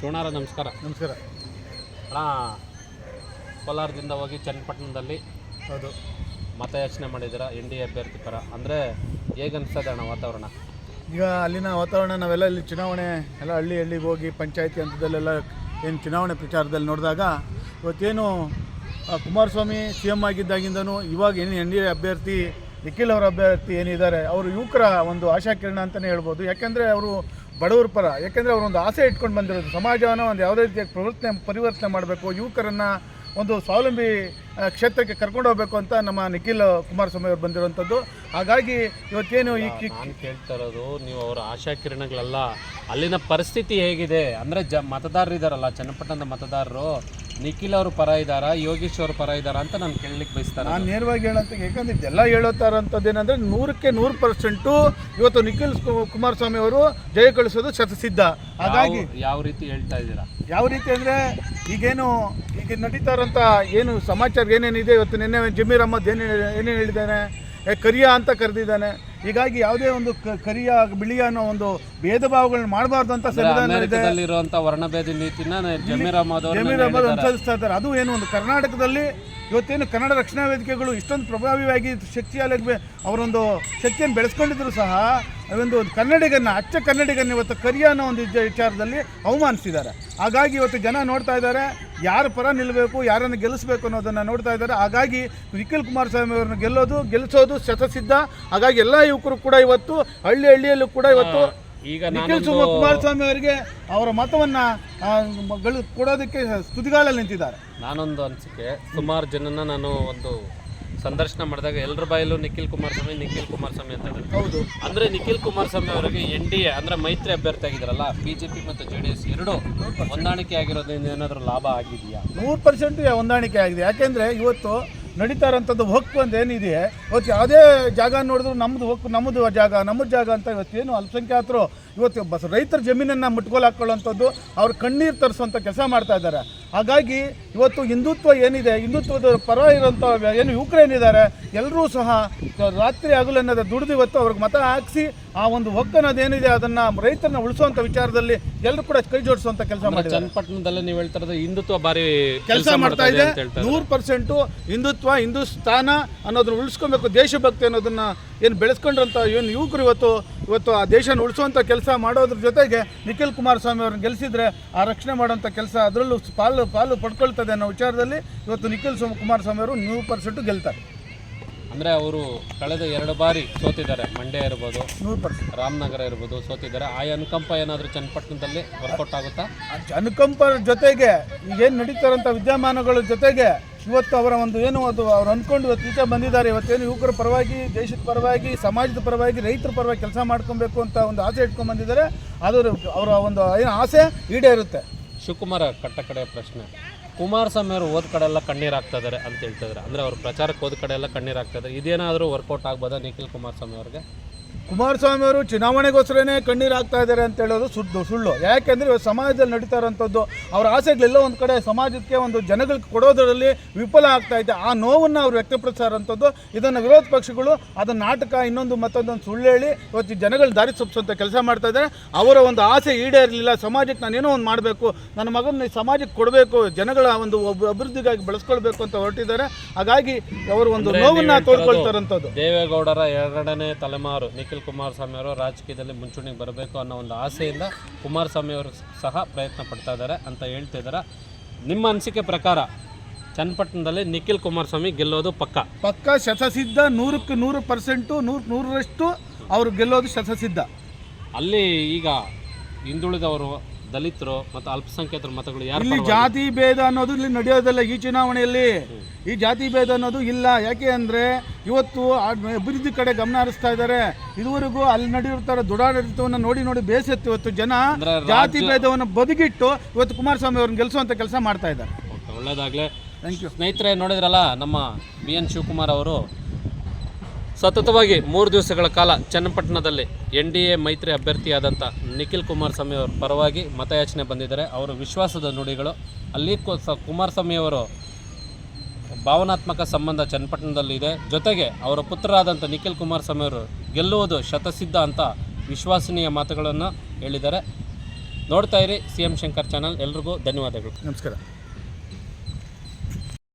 ಶಿವನಾರ ನಮಸ್ಕಾರ. ನಮಸ್ಕಾರ. ಅಣ್ಣ ಕೋಲಾರದಿಂದ ಹೋಗಿ ಚನ್ನಪಟ್ಟಣದಲ್ಲಿ ಹೌದು. ಮತಯಾಚನೆ ಮಾಡಿದ್ದೀರಾ? ಎನ್ ಡಿ ಎ ಅಭ್ಯರ್ಥಿ ಪರ. ಅಂದರೆ ಹೇಗೆ ಅನಿಸ್ತದೆ ಅಣ್ಣ ವಾತಾವರಣ? ಈಗ ಅಲ್ಲಿನ ವಾತಾವರಣ ನಾವೆಲ್ಲ ಇಲ್ಲಿ ಚುನಾವಣೆ ಎಲ್ಲ ಹಳ್ಳಿ ಹಳ್ಳಿಗೆ ಹೋಗಿ ಪಂಚಾಯತಿ ಹಂತದಲ್ಲೆಲ್ಲ ಏನು ಚುನಾವಣೆ ಪ್ರಚಾರದಲ್ಲಿ ನೋಡಿದಾಗ ಇವತ್ತೇನು ಆ, ಕುಮಾರಸ್ವಾಮಿ ಸಿ ಎಂ ಆಗಿದ್ದಾಗಿಂದನೂ ಇವಾಗ ಏನು ಎನ್ ಡಿ ಎ ಅಭ್ಯರ್ಥಿ ನಿಖಿಲ್ ಅವರ ಅಭ್ಯರ್ಥಿ ಏನಿದ್ದಾರೆ ಅವರು ಯುವಕರ ಒಂದು ಆಶಾಕಿರಣ ಅಂತಲೇ ಹೇಳ್ಬೋದು. ಯಾಕೆಂದರೆ ಅವರು ಬಡವರ ಪರ. ಯಾಕೆಂದರೆ ಅವರೊಂದು ಆಸೆ ಇಟ್ಕೊಂಡು ಬಂದಿರೋದು. ಸಮಾಜವನ್ನು ಒಂದು ಯಾವುದೇ ರೀತಿಯ ಪ್ರವರ್ತನೆ ಪರಿವರ್ತನೆ ಮಾಡಬೇಕು. ಯುವಕರನ್ನು ಒಂದು ಸ್ವಾವಲಂಬಿ ಕ್ಷೇತ್ರಕ್ಕೆ ಕರ್ಕೊಂಡು ಹೋಗಬೇಕು ಅಂತ ನಮ್ಮ ನಿಖಿಲ್ ಕುಮಾರಸ್ವಾಮಿ ಅವರು ಬಂದಿರುವಂಥದ್ದು. ಹಾಗಾಗಿ ಇವತ್ತೇನು ಈ ಕೇಳ್ತಾ ಇರೋದು ನೀವು ಅವರ ಆಶಾ ಕಿರಣಗಳಲ್ಲ ಅಲ್ಲಿನ ಪರಿಸ್ಥಿತಿ ಹೇಗಿದೆ? ಅಂದರೆ ಜ ಮತದಾರರು ಇದ್ದಾರಲ್ಲ ಚನ್ನಪಟ್ಟಣದ ಮತದಾರರು. ನಿಖಿಲ್ ಅವರು ಪರ ಇದ್ದಾರಾ ಯೋಗೇಶ್ ಅವ್ರ ಪರ ಇದ್ದಾರಾ ಅಂತ ನಾನು ಕೇಳಲಿಕ್ಕೆ ಬಯಸ್ತಾರೆ ನಾನು ನೇರವಾಗಿ ಹೇಳಂತ ಯಾಕಂದ್ರೆ ಇದೆಲ್ಲ ಹೇಳುತ್ತಾರಂಥದ್ದು ಏನಂದರೆ ನೂರಕ್ಕೆ ನೂರು ಪರ್ಸೆಂಟು ಇವತ್ತು ನಿಖಿಲ್ ಕುಮಾರಸ್ವಾಮಿ ಅವರು ಜಯ ಕಳಿಸೋದು ಶತಸಿದ್ಧ ಹಾಗಾಗಿ ಯಾವ- ರೀತಿ ಹೇಳ್ತಾ ಇದ್ದೀರಾ? ಯಾವ ರೀತಿ ಅಂದರೆ ಈಗೇನು ಈಗ ನಡೀತಾ ಇರೋಂಥ ಏನು ಸಮಾಚಾರ ಏನೇನಿದೆ ಇವತ್ತು ನಿನ್ನೆ ಜಮೀರ್ ಅಹಮದ್ ಏನೇನು ಏನೇನು ಹೇಳಿದ್ದಾನೆ? ಕರಿಯ ಅಂತ ಕರೆದಿದ್ದಾನೆ. ಹೀಗಾಗಿ ಯಾವುದೇ ಒಂದು ಕರಿಯ ಬಿಳಿಯ ಅನ್ನೋ ಒಂದು ಭೇದ ಭಾವಗಳನ್ನ ಮಾಡಬಾರ್ದು ಅಂತ ಸಂವಿಧಾನ ಇದೆ. ಅಮೆರಿಕದಲ್ಲಿರುವಂಥ ವರ್ಣಭೇದ ನೀತಿನ ಜಮೀರ್ ಅಹಮದ್ ಜಮೀರ್ ಅಹಮದ್ ಅನುಸರಿಸ್ತಾ ಇದ್ದಾರೆ ಅದು ಏನು ಒಂದು ಕರ್ನಾಟಕದಲ್ಲಿ ಇವತ್ತೇನು ಕನ್ನಡ ರಕ್ಷಣಾ ವೇದಿಕೆಗಳು ಇಷ್ಟೊಂದು ಪ್ರಭಾವಿಯಾಗಿ ಶಕ್ತಿಯಾಗಿ ಅವರೊಂದು ಶಕ್ತಿಯನ್ನು ಬೆಳೆಸ್ಕೊಂಡಿದ್ರು ಸಹ ಒಂದು ಕನ್ನಡಿಗನ್ನ ಅಚ್ಚ ಕನ್ನಡಿಗನ್ನ ಇವತ್ತು ಕರಿಯ ಅನ್ನೋ ಒಂದು ವಿಚಾರದಲ್ಲಿ ಅವಮಾನಿಸಿದ್ದಾರೆ. ಹಾಗಾಗಿ ಇವತ್ತು ಜನ ನೋಡ್ತಾ ಇದ್ದಾರೆ. ಯಾರ ಪರ ನಿಲ್ಲಬೇಕು ಯಾರನ್ನು ಗೆಲ್ಲಿಸಬೇಕು ಅನ್ನೋದನ್ನು ನೋಡ್ತಾ ಇದ್ದಾರೆ. ಹಾಗಾಗಿ ನಿಖಿಲ್ ಕುಮಾರಸ್ವಾಮಿ ಅವರನ್ನು ಗೆಲ್ಲೋದು ಗೆಲ್ಲಿಸೋದು ಶತಸಿದ್ಧ. ಹಾಗಾಗಿ ಎಲ್ಲ ಯುವಕರು ಕೂಡ ಇವತ್ತು ಹಳ್ಳಿ ಹಳ್ಳಿಯಲ್ಲೂ ಕೂಡ ಇವತ್ತು ಈಗ ನಿಖಿಲ್ ಕುಮಾರಸ್ವಾಮಿ ಅವರಿಗೆ ಅವರ ಮತವನ್ನ ಗಳು ಕೊಡೋದಕ್ಕೆ ತುದಿಗಾಲಲ್ಲಿ ನಿಂತಿದ್ದಾರೆ. ನಾನೊಂದು ಅನಿಸಿಕೆ ಸುಮಾರು ಜನನ ನಾನು ಒಂದು ಸಂದರ್ಶನ ಮಾಡಿದಾಗ ಎಲ್ಲರ ಬಾಯಲ್ಲೂ ನಿಖಿಲ್ ಕುಮಾರಸ್ವಾಮಿ ನಿಖಿಲ್ ಕುಮಾರಸ್ವಾಮಿ ಅಂತ ಹೇಳಿದ್ರು. ಹೌದು. ಅಂದ್ರೆ ನಿಖಿಲ್ ಕುಮಾರಸ್ವಾಮಿ ಅವರಿಗೆ ಎನ್ ಡಿ ಎ ಅಂದ್ರೆ ಮೈತ್ರಿ ಅಭ್ಯರ್ಥಿ ಆಗಿದ್ರಲ್ಲ ಬಿಜೆಪಿ ಮತ್ತು ಜೆ ಡಿ ಎಸ್ ಎರಡು ಹೊಂದಾಣಿಕೆ ಆಗಿರೋದ್ರಿಂದ ಏನಾದರೂ ಲಾಭ ಆಗಿದೆಯಾ? ನೂರು ಪರ್ಸೆಂಟ್ ಹೊಂದಾಣಿಕೆ ಆಗಿದೆ. ಯಾಕೆಂದ್ರೆ ಇವತ್ತು ನಡೀತಾ ಇರೋಂಥದ್ದು ಹೊಕ್ಕು ಅಂತ ಏನಿದೆ ಇವತ್ತು ಯಾವುದೇ ಜಾಗ ನೋಡಿದ್ರು ನಮ್ಮದು ಹೊಕ್ಕು ನಮ್ಮದು ಜಾಗ ನಮ್ಮದು ಜಾಗ ಅಂತ ಇವತ್ತೇನು ಅಲ್ಪಸಂಖ್ಯಾತರು ಇವತ್ತು ಬಸ್ ರೈತರ ಜಮೀನನ್ನು ಮುಟ್ಕೋಲ ಹಾಕ್ಕೊಳ್ಳೋಂಥದ್ದು ಅವ್ರ ಕಣ್ಣೀರು ತರಿಸುವಂಥ ಕೆಲಸ ಮಾಡ್ತಾ ಇದ್ದಾರೆ. ಹಾಗಾಗಿ ಇವತ್ತು ಹಿಂದುತ್ವ ಏನಿದೆ ಹಿಂದುತ್ವದ ಪರ ಇರೋಂಥ ಏನು ಯುವಕರು ಏನಿದ್ದಾರೆ ಎಲ್ಲರೂ ಸಹ ರಾತ್ರಿ ಹಗಲನ್ನದ ದುಡಿದು ಇವತ್ತು ಅವ್ರಿಗೆ ಮತ ಹಾಕಿಸಿ ಆ ಒಂದು ಒಕ್ಕನದೇನಿದೆ ಅದನ್ನು ರೈತರನ್ನ ಉಳಿಸುವಂಥ ವಿಚಾರದಲ್ಲಿ ಎಲ್ಲರೂ ಕೂಡ ಕೈ ಜೋಡಿಸುವಂಥ ಕೆಲಸ ಮಾಡಿದ್ದಾರೆ. ಚನ್ನಪಟ್ಟಣದಲ್ಲೇ ನೀವು ಹೇಳ್ತಾ ಇರೋದು ಹಿಂದುತ್ವ ಬಾರಿ ಕೆಲಸ ಮಾಡ್ತಾ ಇದೆ ನೂರು ಪರ್ಸೆಂಟು ಹಿಂದುತ್ವ ಹಿಂದೂಸ್ತಾನ ಅನ್ನೋದನ್ನ ಉಳಿಸ್ಕೊಬೇಕು ದೇಶಭಕ್ತಿ ಅನ್ನೋದನ್ನ ಏನು ಬೆಳೆಸ್ಕೊಂಡ್ರಂಥ ಏನು ಯುವಕರು ಇವತ್ತು ಇವತ್ತು ಆ ದೇಶನ ಉಳಿಸುವಂಥ ಕೆಲಸ ಮಾಡೋದ್ರ ಜೊತೆಗೆ ನಿಖಿಲ್ ಕುಮಾರಸ್ವಾಮಿ ಅವ್ರನ್ನ ಗೆಲ್ಲಿಸಿದ್ರೆ ಆ ರಕ್ಷಣೆ ಮಾಡೋಂಥ ಕೆಲಸ ಅದರಲ್ಲೂ ಪಾಲು ಪಾಲು ಪಡ್ಕೊಳ್ತದೆ ಅನ್ನೋ ವಿಚಾರದಲ್ಲಿ ಇವತ್ತು ನಿಖಿಲ್ ಕುಮಾರಸ್ವಾಮಿ ಅವರು ನೂರು ಪರ್ಸೆಂಟು ಗೆಲ್ತಾರೆ. ಅಂದ್ರೆ ಅವರು ಕಳೆದ ಎರಡು ಬಾರಿ ಸೋತಿದ್ದಾರೆ. ಮಂಡ್ಯ ಇರ್ಬೋದು ನೂರು ಪರ್ಸೆಂಟ್. ರಾಮನಗರ ಇರ್ಬೋದು ಸೋತಿದ್ದಾರೆ. ಆ ಅನುಕಂಪ ಏನಾದರೂ ಚನ್ನಪಟ್ಟಣದಲ್ಲಿ ವರ್ಕೌಟ್ ಆಗುತ್ತಾ? ಅನುಕಂಪ ಜೊತೆಗೆ ಈಗೇನು ನಡೀತಾರಂಥ ವಿದ್ಯಮಾನಗಳ ಜೊತೆಗೆ ಇವತ್ತು ಅವರ ಒಂದು ಏನು ಅದು ಅವ್ರು ಅಂದ್ಕೊಂಡು ಇವತ್ತು ಈಚೆ ಬಂದಿದ್ದಾರೆ. ಇವತ್ತೇನು ಯುವಕರ ಪರವಾಗಿ, ದೇಶದ ಪರವಾಗಿ, ಸಮಾಜದ ಪರವಾಗಿ, ರೈತರ ಪರವಾಗಿ ಕೆಲಸ ಮಾಡ್ಕೊಬೇಕು ಅಂತ ಒಂದು ಆಸೆ ಇಟ್ಕೊಂಡು ಬಂದಿದ್ದಾರೆ. ಅದರ ಅವರ ಒಂದು ಏನು ಆಸೆ ಈಡೇರುತ್ತೆ. ಶಿವಕುಮಾರ ಕಟ್ಟ ಕಡೆ ಪ್ರಶ್ನೆ. ಕುಮಾರಸ್ವಾಮಿ ಅವರು ಹೋದ ಕಡೆ ಎಲ್ಲ ಕಣ್ಣೀರು ಆಗ್ತಾ ಅಂತ ಹೇಳ್ತಿದ್ದಾರೆ ಅಂದರೆ ಅವ್ರ ಪ್ರಚಾರಕ್ಕೆ ಹೋದ ಕಡೆ ಎಲ್ಲ ಕಣ್ಣೀರು ಆಗ್ತಾ ಇದ್ದಾರೆ ಇದೇನಾದರೂ ವರ್ಕೌಟ್ ಆಗ್ಬೋದಾ ನಿಖಿಲ್ ಕುಮಾರಸ್ವಾಮಿ ಅವ್ರಿಗೆ? ಕುಮಾರಸ್ವಾಮಿ ಅವರು ಚುನಾವಣೆಗೋಸ್ಕರನೇ ಕಣ್ಣೀರು ಹಾಕ್ತಾ ಇದ್ದಾರೆ ಅಂತ ಹೇಳೋದು ಸುಳ್ಳು ಸುಳ್ಳು. ಯಾಕೆಂದರೆ ಇವತ್ತು ಸಮಾಜದಲ್ಲಿ ನಡೀತಾ ಇರೋಂಥದ್ದು ಅವರ ಆಸೆಗಳೆಲ್ಲ ಒಂದು ಕಡೆ ಸಮಾಜಕ್ಕೆ ಒಂದು ಜನಗಳಿಗೆ ಕೊಡೋದರಲ್ಲಿ ವಿಫಲ ಆಗ್ತಾ ಇದೆ. ಆ ನೋವನ್ನು ಅವ್ರು ವ್ಯಕ್ತಪಡಿಸ್ತಾ ಇರೋಂಥದ್ದು. ಇದನ್ನು ವಿರೋಧ ಪಕ್ಷಗಳು ಅದನ್ನು ನಾಟಕ ಇನ್ನೊಂದು ಮತ್ತೊಂದೊಂದು ಸುಳ್ಳು ಹೇಳಿ ಇವತ್ತು ಜನಗಳ ದಾರಿ ತಪ್ಪಿಸುವಂಥ ಕೆಲಸ ಮಾಡ್ತಾ ಇದ್ದಾರೆ. ಅವರ ಒಂದು ಆಸೆ ಈಡೇರಲಿಲ್ಲ. ಸಮಾಜಕ್ಕೆ ನಾನೇನೋ ಒಂದು ಮಾಡಬೇಕು. ನನ್ನ ಮಗನ ಸಮಾಜಕ್ಕೆ ಕೊಡಬೇಕು. ಜನಗಳ ಒಂದು ಅಭಿವೃದ್ಧಿಗಾಗಿ ಬೆಳೆಸ್ಕೊಳ್ಬೇಕು ಅಂತ ಹೊರಟಿದ್ದಾರೆ. ಹಾಗಾಗಿ ಅವರು ಒಂದು ನೋವನ್ನು ತೋಡ್ಕೊಳ್ತಾರಂಥದ್ದು ದೇವೇಗೌಡರ ಎರಡನೇ ತಲೆಮಾರು. ನಿಖಿಲ್ ಕುಮಾರಸ್ವಾಮಿ ಅವರು ರಾಜಕೀಯದಲ್ಲಿ ಮುಂಚೂಣಿಗೆ ಬರಬೇಕು ಅನ್ನೋ ಒಂದು ಆಸೆಯಿಂದ ಕುಮಾರಸ್ವಾಮಿ ಅವರು ಸಹ ಪ್ರಯತ್ನ ಪಡ್ತಾ ಇದ್ದಾರೆ ಅಂತ ಹೇಳ್ತಿದ್ದಾರೆ ನಿಮ್ಮ ಅನಿಸಿಕೆ ಪ್ರಕಾರ ಚನ್ನಪಟ್ಟಣದಲ್ಲಿ ನಿಖಿಲ್ ಕುಮಾರಸ್ವಾಮಿ ಗೆಲ್ಲೋದು ಪಕ್ಕ? ಪಕ್ಕ ಶತಸಿದ್ಧ ನೂರಕ್ಕೆ ನೂರು ಪರ್ಸೆಂಟು ನೂರು ನೂರರಷ್ಟು ಅವರು ಗೆಲ್ಲೋದು ಶತಸಿದ್ಧ. ಅಲ್ಲಿ ಈಗ ಹಿಂದುಳಿದವರು ದಲಿತರು ಮತ್ತು ಅಲ್ಪಸಂಖ್ಯಾತರ ಮತಗಳು ಯಾರು ಇಲ್ಲಿ ಜಾತಿ ಭೇದ ಅನ್ನೋದು ಇಲ್ಲಿ ನಡೆಯೋದಿಲ್ಲ ಈ ಚುನಾವಣೆಯಲ್ಲಿ. ಈ ಜಾತಿ ಭೇದ ಅನ್ನೋದು ಇಲ್ಲ. ಯಾಕೆ ಅಂದರೆ ಇವತ್ತು ಅಭಿವೃದ್ಧಿ ಕಡೆ ಗಮನ ಹರಿಸ್ತಾ ಇದ್ದಾರೆ. ಇದುವರೆಗೂ ಅಲ್ಲಿ ನಡೆಯುತ್ತಾರೆ ದುಡಾಡಳಿತವನ್ನು ನೋಡಿ ನೋಡಿ ಬೇಸತ್ತು. ಇವತ್ತು ಜನ ಜಾತಿ ಭೇದವನ್ನು ಬದುಕಿಟ್ಟು ಇವತ್ತು ಕುಮಾರಸ್ವಾಮಿ ಅವ್ರನ್ನ ಗೆಲ್ಲಿಸುವಂಥ ಕೆಲಸ ಮಾಡ್ತಾ ಇದ್ದಾರೆ. ಒಳ್ಳೆಯದಾಗಲೇ ಥ್ಯಾಂಕ್ ಯು ಸ್ನೇಹಿತರೆ ನೋಡಿದ್ರಲ್ಲ ನಮ್ಮ ಬಿ ಎನ್ ಶಿವಕುಮಾರ್ ಅವರು ಸತತವಾಗಿ ಮೂರು ದಿವಸಗಳ ಕಾಲ ಚನ್ನಪಟ್ಟಣದಲ್ಲಿ ಎನ್ ಡಿ ಎ ಮೈತ್ರಿ ಅಭ್ಯರ್ಥಿಯಾದಂಥ ನಿಖಿಲ್ ಕುಮಾರಸ್ವಾಮಿ ಅವರ ಪರವಾಗಿ ಮತಯಾಚನೆ ಬಂದಿದ್ದಾರೆ. ಅವರ ವಿಶ್ವಾಸದ ನುಡಿಗಳು. ಅಲ್ಲಿ ಕುಮಾರಸ್ವಾಮಿ ಅವರು ಭಾವನಾತ್ಮಕ ಸಂಬಂಧ ಚನ್ನಪಟ್ಟಣದಲ್ಲಿ ಇದೆ. ಜೊತೆಗೆ ಅವರ ಪುತ್ರರಾದಂಥ ನಿಖಿಲ್ ಕುಮಾರಸ್ವಾಮಿ ಅವರು ಗೆಲ್ಲುವುದು ಶತಸಿದ್ಧ ಅಂತ ವಿಶ್ವಾಸನೀಯ ಮಾತುಗಳನ್ನು ಹೇಳಿದ್ದಾರೆ. ನೋಡ್ತಾ ಇರಿ ಸಿ ಎಂ ಶಂಕರ್ ಚಾನಲ್. ಎಲ್ರಿಗೂ ಧನ್ಯವಾದಗಳು. ನಮಸ್ಕಾರ.